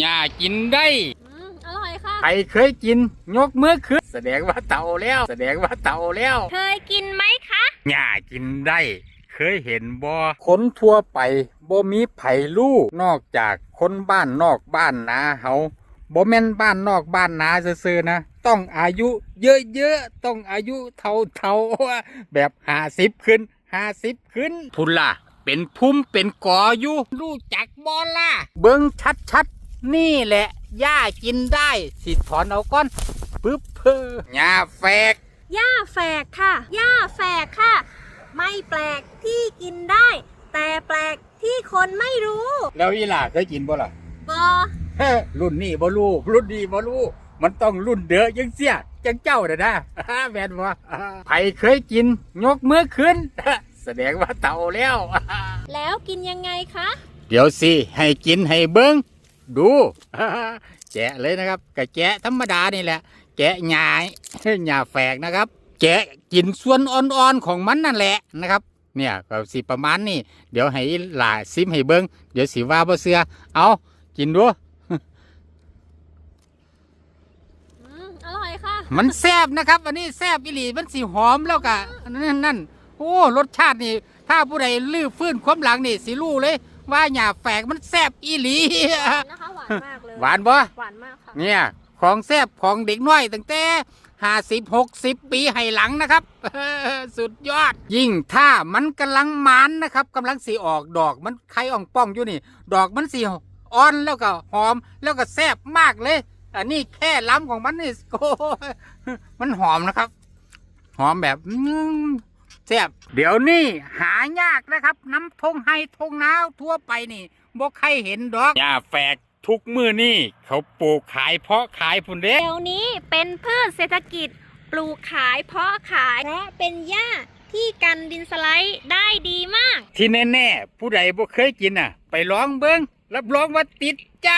หญ้ากินได้ อืมอร่อยค่ะ ใครเคยกิน ยกมือขึ้นแสดงว่าเต่าแล้ว แสดงว่าเต่าแล้วเคยกินไหมคะ หญ้ากินได้ เคยเห็นบ่คนทั่วไปบ่มีไผรู้นอกจากคนบ้านนอกบ้านนาเฮาบ่แม่นบ้านนอกบ้านนาซื่อๆนะ ต้องอายุเยอะๆ ต้องอายุเท่าๆแบบห้าสิบขึ้นห้าสิบขึ้น พุ่นล่ะ เป็นพุ่มเป็นกออยู่รู้จักบ่ล่ะ เบิ่งชัดๆ นี่แหละหญ้ากินได้ สิถอนเอาก้อนปึ๊บเพอหญ้าแฝกหญ้าแฝกค่ะหญ้าแฝกค่ะ ไม่แปลกที่กินได้ แต่แปลกที่คนไม่รู้แล้วอีหล่าเคยกินบ่ล่ะบอเฮ้รุ่นนี้บ่รู้รุ่นนี้บ่รู้มันต้องรุ่นเด้อยังเสียจังเจ้าเด้อนะแม่นบ่ใครเคยกิน ยกมือขึ้น แสดงว่าเต่าแล้ว แล้วกินยังไงคะ เดี๋ยวสิ ให้กินให้เบิ้ง ดูแกะเลยนะครับกะแกะธรรมดานี่แหละ แกะหญ้าหญ้าแฝกนะครับ แกะกินส่วนอ่อนๆของมันนั่นแหละนะครับเนี่ยก็สิประมาณนี้เดี๋ยวให้หล่าซิมให้เบิ้งเดี๋ยวสิว่าบ่เสือเอากินดูอืมอร่อยค่ะ มันแซบนะครับ อันนี้แซบอิหลีมันสีหอมแล้วกะนั่นนั่นโอ้รสชาตินี่ ถ้าผู้ใดลื้อฟื้นความหลังนี่สิรู้เลย ว่าหยาแฝกมันแซบอีหลี นะคะหวานมากเลยหวานบ่หวานมากค่ะเนี่ย ของแซบของเด็กน้อยตั้งแต่ห้าสิบหกสิบปีให้หลังนะครับสุดยอด ยิ่งถ้ามันกำลังมันนะครับกำลังสีออกดอกมันไข่อ่องป้องอยู่นี่ ดอกมันสีอ่อนแล้วก็หอมแล้วก็แซบมากเลย อันนี้แค่ล้ำของมันนี่โอ้ยมันหอมนะครับ หอมแบบอืม แซ่บเดี๋ยวนี้หายากนะครับ น้ำทงไฮทงนาวทั่วไปนี่บ่ใครเห็นดอกหญ้าแฝกทุกมือนี่เขาปลูกขายเพาะขายพุ่นเด้เดี๋ยวนี้เป็นพืชเศรษฐกิจ ปลูกขายเพาะขาย เพราะเป็นหญ้าที่กันดินสไลด์ได้ดีมาก ที่แน่ๆผู้ใดบ่เคยกินอะ ไปลองเบิ้งรับรองว่าติดใจ